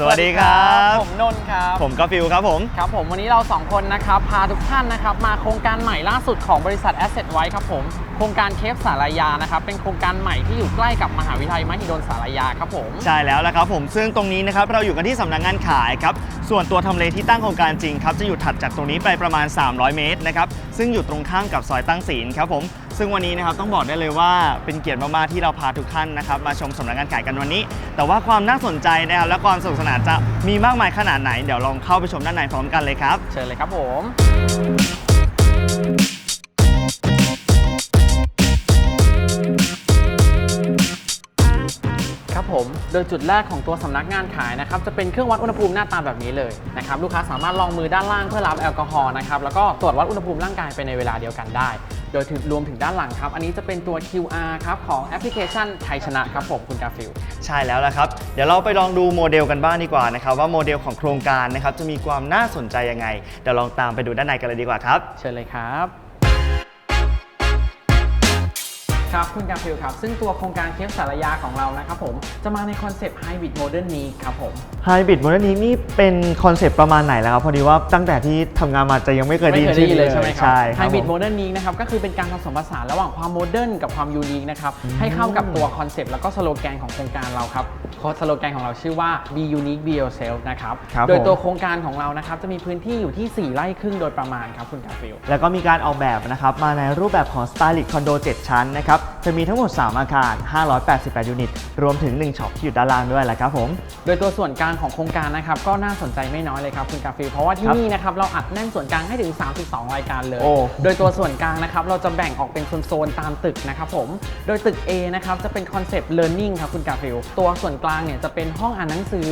สวัสดีครับ ผมนนท์ครับ ผมก็ฟิวครับผม ครับผมวันนี้เราสองคนนะครับพาทุกท่านนะครับมาโครงการใหม่ล่าสุดของบริษัท Asset ไว้ครับผม โครงการเคฟสารยานะครับเป็นโครงการใหม่ที่อยู่ใกล้กับมหาวิทยาลัยมหิดลสารยาครับผม ใช่แล้วละครับผมซึ่งตรงนี้นะครับเราอยู่กันที่สำนักงานขายครับ ส่วนตัวทำเลที่ตั้งโครงการจริงครับจะอยู่ถัดจากตรงนี้ไปประมาณ 300 เมตรนะครับซึ่งอยู่ตรงข้ามกับซอยตั้งศีลครับผม ซึ่งวันนี้นะครับต้องบอกได้เลยว่าเป็นเกียรติมากๆที่เราพาทุกท่านนะครับมาชมสำนักงานขายกันวันนี้ แต่ว่าความน่าสนใจนะครับและความสนุกสนานจะมีมากมายขนาดไหน เดี๋ยวลองเข้าไปชมด้านในพร้อมกันเลยครับ เชิญเลยครับผม ผม โดยจุดแรกของตัวสำนักงานขายนะครับจะเป็นเครื่องวัดอุณหภูมิหน้าตาแบบนี้เลยนะครับลูกค้าสามารถลองมือด้านล่างเพื่อรับแอลกอฮอล์นะครับแล้วก็ตรวจวัดอุณหภูมิร่างกายไปในเวลาเดียวกันได้ โดยถึงรวมถึงด้านหลังครับ อันนี้จะเป็นตัว QR ครับของแอปพลิเคชันไทยชนะครับผมคุณกาฟิล ใช่แล้วละครับ เดี๋ยวเราไปลองดูโมเดลกันบ้างดีกว่านะครับว่าโมเดลของโครงการนะครับจะมีความน่าสนใจยังไงเดี๋ยวลองตามไปดูด้านในกันเลยดีกว่าครับ เชิญเลยครับ ครับคุณกาฟิลครับ ซึ่งตัวโครงการเคฟสารยาของเรานะครับผมจะมาในคอนเซปต์ Hybrid Modern Need ครับผมไฮบริดโมเดลนี้นี่เป็นคอนเซปต์ประมาณไหนแล้วครับ พอดีว่าตั้งแต่ที่ทำงานมาจะยังไม่เคยได้ไม่ยินเคยได้ยินเลยใช่ไหมครัใช่ไฮบริดโมเดิร์นนี้นะครับก็คือเป็นการผสมผสานระหว่างความโมเดิร์นกับความยูนิคนะครับให้เข้ากับตัวคอนเซปต์แล้วก็สโลแกนของโครงการเราครับสโลแกนของเราชื่อว่า be unique be yourself นะครับครับโดยตัวผมโครงการของเรานะครับจะมีพื้นที่อยู่ที่ 4 ไร่ครึ่งโดยประมาณครับคุณกาฟิลแล้วก็มีการออกแบบนะครับมาในรูปแบบของ Stylish Condo 7 ชั้นนะครับจะมีทั้งหมด 3 อาคาร 588 ยูนิต รวมถึง 1ช็อปที่อยู่ด้านล่างด้วยแหละครับผม โดยตัวส่วนกลางของโครงการนะครับก็น่าสนใจไม่น้อยเลยครับคุณกาฟิลเพราะว่าที่ครับนี่นะครับเราอัดแน่นส่วนกลางให้ถึง 32 รายการเลย โอ้ โดยตัวส่วนกลางนะครับเราจะแบ่งออกเป็นโซนๆตามตึกนะครับผม โดยตึก A นะครับจะเป็นคอนเซปต์ learning ครับคุณกาฟิลตัวส่วนกลางเนี่ยจะเป็นห้องอ่านหนังสือ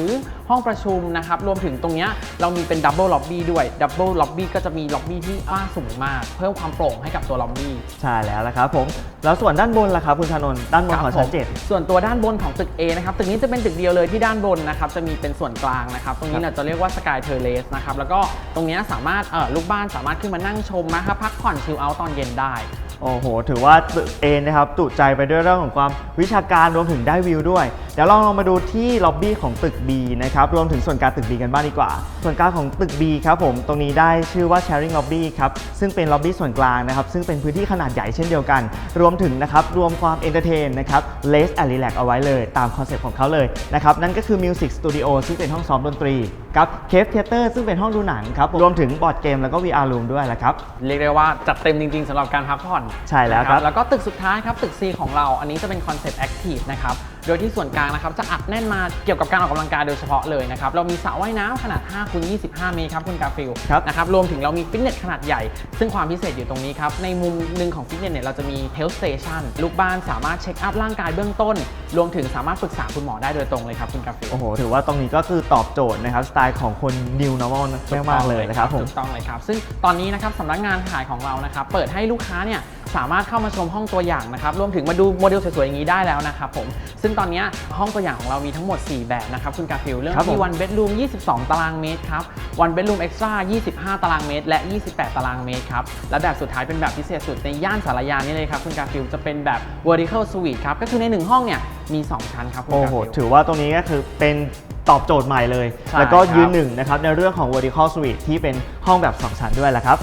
ห้องประชุมนะครับรวมถึงตรงเนี้ยเรามีเป็น double lobby ด้วย double lobby ก็จะมี lobby ที่กว้างสูงมาก เพิ่มความโปร่งให้กับตัว lobby ใช่แล้วละครับผม แล้วส่วนด้านบนล่ะครับคุณชานนท์ด้านบนของชั้นครับผมเจ็ดส่วนตัวด้านบนของตึก A นะครับตึกนี้จะเป็นตึกเดียวเลยที่ด้านบนนะครับจะมีเป็นส่วนกลางนะครับตรงนี้ครับเราจะเรียกว่า Sky Terrace นะครับแล้วก็ตรงเนี้ยสามารถเอ่อลูกบ้านสามารถขึ้นมานั่งชมนะครับพักผ่อนชิลเอาท์ตอนเย็นได้ โอ้โห ถือว่าตึกเอนะครับจุใจไปด้วยเรื่องของความวิชาการรวมถึงได้วิวด้วย เดี๋ยวลองลองมาดูที่ล็อบบี้ของตึก B นะครับรวมถึงส่วนกลางตึก B กันบ้างดีกว่า ส่วนกลางของตึก B ครับผมตรงนี้ได้ชื่อว่า sharing lobby ครับซึ่งเป็นล็อบบี้ส่วนกลางนะครับซึ่งเป็นพื้นที่ขนาดใหญ่เช่นเดียวกัน รวมถึงนะครับรวมความ entertain นะครับ less and relax เอาไว้เลย ตามคอนเซ็ปต์ของเขาเลยนะครับนั่นก็คือ music studio ซึ่งเป็นห้องซ้อมดนตรี กับ cave theater ซึ่งเป็นห้องดูหนังครับรวมถึงบอร์ดเกมแล้วก็ VR room ด้วยแหละครับ เรียกได้ว่าจัดเต็มจริง ๆสำหรับการพักผ่อนใช่แล้วครับนะแล้วก็ตึกสุดท้ายครับ ตึก C ของเรา อันนี้จะเป็นคอนเซปต์แอคทีฟนะครับ โดยที่ส่วนกลางนะครับจะอัดแน่นมาเกี่ยวกับการออกกำลังกายโดยเฉพาะเลยนะครับเรามีสระว่ายน้ำขนาด5คูณ25 เมตรครับคุณกาฟิลครับนะครับรวมถึงเรามีฟิตเนสขนาดใหญ่ ซึ่งความพิเศษอยู่ตรงนี้ครับในมุมหนึ่งของฟิตเนสเนี่ยเราจะมีเฮลท์สเตชันลูกบ้านสามารถเช็คอัพร่างกายเบื้องต้น รวมถึงสามารถปรึกษาคุณหมอได้โดยตรงเลยครับคุณกาฟิลโอ้โหถือว่าตรงนี้ก็คือตอบโจทย์นะครับสไตล์ของคน new normal มากๆเลยนะครับผมถูกต้องเลยครับซึ่งตอนนี้นะครับสำนักงานขายของเรานะครับเปิดให้ลูกค้าเนี่ย สามารถเข้ามาชมห้องตัวอย่างนะครับรวมถึงมาดูโมเดลสวยๆอย่างนี้ได้แล้วนะครับผมซึ่งตอนนี้ห้องตัวอย่างของเรามีทั้งหมด 4 แบบนะครับคุณกาฟิลเรื่องครับผมที่ one bedroom 22 ตารางเมตรครับ one bedroom extra 25 ตารางเมตร และ 28 ตารางเมตรครับและแบบสุดท้ายเป็นแบบพิเศษสุดในย่านสารยานี่เลยครับคุณกาฟิลจะเป็นแบบ vertical suite ครับก็คือในหนึ่งห้องเนี่ยมีสองชั้นครับคุณโอ้กาโหฟิลถือว่าตรงนี้ก็คือเป็นตอบโจทย์ใหม่เลยใช่แล้วก็ครับยืนหนึ่งนะครับในเรื่องของ vertical suite ที่เป็นห้องแบบ 2 ชั้นด้วยแหละครับ